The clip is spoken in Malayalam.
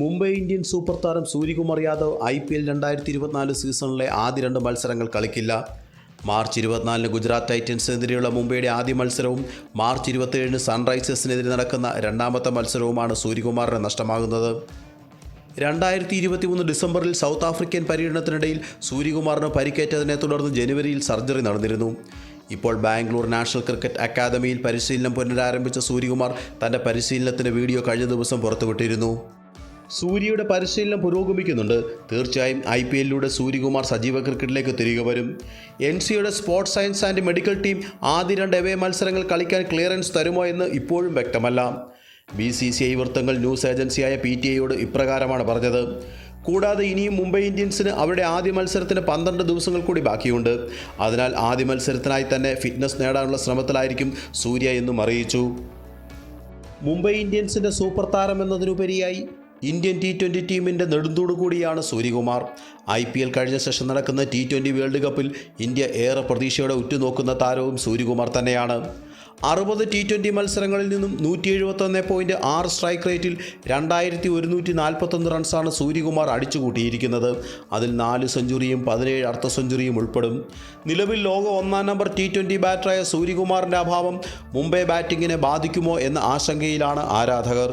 മുംബൈ ഇന്ത്യൻ സൂപ്പർ താരം Suryakumar Yadav I P L രണ്ടായിരത്തി ഇരുപത്തിനാല് സീസണിലെ ആദ്യ രണ്ട് മത്സരങ്ങൾ കളിക്കില്ല. മാർച്ച് ഇരുപത്തിനാലിന് ഗുജറാത്ത് ടൈറ്റൻസിനെതിരെയുള്ള മുംബൈയുടെ ആദ്യ മത്സരവും മാർച്ച് ഇരുപത്തിയേഴിന് സൺറൈസേഴ്സിനെതിരെ നടക്കുന്ന രണ്ടാമത്തെ മത്സരവുമാണ് സൂര്യകുമാറിന് നഷ്ടമാകുന്നത്. രണ്ടായിരത്തി ഇരുപത്തി മൂന്ന് ഡിസംബറിൽ സൗത്ത് ആഫ്രിക്കൻ പര്യടനത്തിനിടയിൽ സൂര്യകുമാറിന് പരിക്കേറ്റതിനെ തുടർന്ന് ജനുവരിയിൽ സർജറി നടന്നിരുന്നു. ഇപ്പോൾ ബാംഗ്ലൂർ നാഷണൽ ക്രിക്കറ്റ് അക്കാദമിയിൽ പരിശീലനം പുനരാരംഭിച്ച സൂര്യകുമാർ തന്റെ പരിശീലനത്തിന് വീഡിയോ കഴിഞ്ഞ ദിവസം പുറത്തുവിട്ടിരുന്നു. സൂര്യയുടെ പരിശീലനം പുരോഗമിക്കുന്നുണ്ട്. തീർച്ചയായും ഐ പി എല്ലിലൂടെ സൂര്യകുമാർ സജീവ ക്രിക്കറ്റിലേക്ക് തിരികെ വരും. എൻ സിയുടെ sports science and medical team ആദ്യ രണ്ട് എവേ മത്സരങ്ങൾ കളിക്കാൻ ക്ലിയറൻസ് തരുമോ എന്ന് ഇപ്പോഴും വ്യക്തമല്ല. ബി സി സി ഐ വൃത്തങ്ങൾ ന്യൂസ് ഏജൻസിയായ പി ടി ഐയോട് ഇപ്രകാരമാണ് പറഞ്ഞത്. കൂടാതെ ഇനിയും മുംബൈ ഇന്ത്യൻസിന് അവരുടെ ആദ്യ മത്സരത്തിന് പന്ത്രണ്ട് ദിവസങ്ങൾ കൂടി ബാക്കിയുണ്ട്. അതിനാൽ ആദ്യ മത്സരത്തിനായി തന്നെ ഫിറ്റ്നസ് നേടാനുള്ള ശ്രമത്തിലായിരിക്കും സൂര്യ എന്നും അറിയിച്ചു. മുംബൈ ഇന്ത്യൻസിന്റെ സൂപ്പർ താരം എന്നതിനുപരിയായി ഇന്ത്യൻ ടി ട്വന്റി ടീമിന്റെ നെടുന്തൂട് കൂടിയാണ് സൂര്യകുമാർ. ഐ പി എൽ കഴിഞ്ഞ ശേഷം നടക്കുന്ന ടി ട്വന്റി വേൾഡ് കപ്പിൽ ഇന്ത്യ ഏറെ പ്രതീക്ഷയോടെ ഉറ്റുനോക്കുന്ന താരവും സൂര്യകുമാർ തന്നെയാണ്. അറുപത് ടി ട്വന്റി മത്സരങ്ങളിൽ നിന്നും നൂറ്റി എഴുപത്തൊന്ന് പോയിന്റ് ആറ് സ്ട്രൈക്ക് റേറ്റിൽ രണ്ടായിരത്തി ഒരുന്നൂറ്റി നാൽപ്പത്തൊന്ന് റൺസാണ് സൂര്യകുമാർ അടിച്ചുകൂട്ടിയിരിക്കുന്നത്. അതിൽ നാല് സെഞ്ചുറിയും പതിനേഴ് അർദ്ധ സെഞ്ചുറിയും ഉൾപ്പെടും. നിലവിൽ ലോക ഒന്നാം നമ്പർ ടി ട്വന്റി ബാറ്ററായ സൂര്യകുമാറിന്റെ അഭാവം മുംബൈ ബാറ്റിങ്ങിനെ ബാധിക്കുമോ എന്ന ആശങ്കയിലാണ് ആരാധകർ.